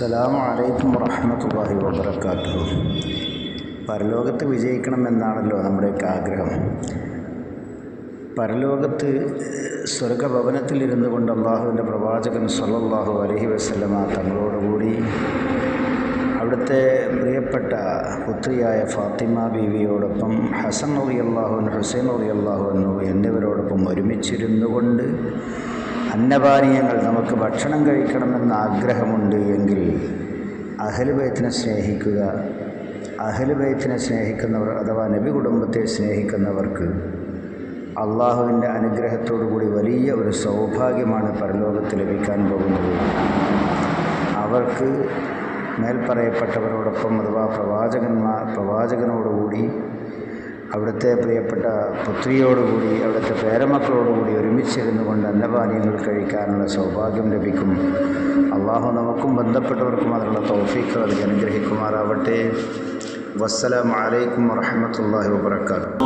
വറഹമത്തല്ലാഹി വബർക്കാത്തു പരലോകത്ത് വിജയിക്കണമെന്നാണല്ലോ നമ്മുടെയൊക്കെ ആഗ്രഹം. പരലോകത്ത് സ്വർഗഭവനത്തിലിരുന്നു കൊണ്ട് അള്ളാഹുവിന്റെ പ്രവാചകൻ സല്ലല്ലാഹു അലൈഹി വസല്ലമ തങ്ങളോടുകൂടി അവിടുത്തെ പ്രിയപ്പെട്ട പുത്രിയായ ഫാത്തിമ ബീവിയോടൊപ്പം ഹസൻ റളിയല്ലാഹു അള്ളാഹുൻ ഹുസൈൻ റളിയല്ലാഹു അൻഹു എന്നിവരോടൊപ്പം ഒരുമിച്ചിരുന്നു കൊണ്ട് അന്നപാനീയങ്ങൾ നമുക്ക് ഭക്ഷണം കഴിക്കണമെന്ന് ആഗ്രഹമുണ്ട് എങ്കിൽ അഹലുബൈത്തിനെ സ്നേഹിക്കുക. അഹലുബൈത്തിനെ സ്നേഹിക്കുന്നവർ അഥവാ നബി കുടുംബത്തെ സ്നേഹിക്കുന്നവർക്ക് അള്ളാഹുവിന്റെ അനുഗ്രഹത്തോടു കൂടി വലിയ ഒരു സൗഭാഗ്യമാണ് പരലോകത്ത് ലഭിക്കാൻ പോകുന്നത്. അവർക്ക് മേൽപ്പറയപ്പെട്ടവരോടൊപ്പം അഥവാ പ്രവാചകന്മാർ പ്രവാചകനോടുകൂടി അവിടുത്തെ പ്രിയപ്പെട്ട പുത്രിയോടുകൂടി അവിടുത്തെ പേരമക്കളോടുകൂടി ഒരുമിച്ചിരുന്നു കൊണ്ട് അന്നപാനീയങ്ങൾ കഴിക്കാനുള്ള സൗഭാഗ്യം ലഭിക്കും. അള്ളാഹു നമുക്കും ബന്ധപ്പെട്ടവർക്കും അതിനുള്ള തൗഫീഖ് അത് അനുഗ്രഹിക്കുമാറാവട്ടെ. വസ്സലാം വലൈക്കും വറഹമത്തല്ലാഹി വാബർക്കാത്തു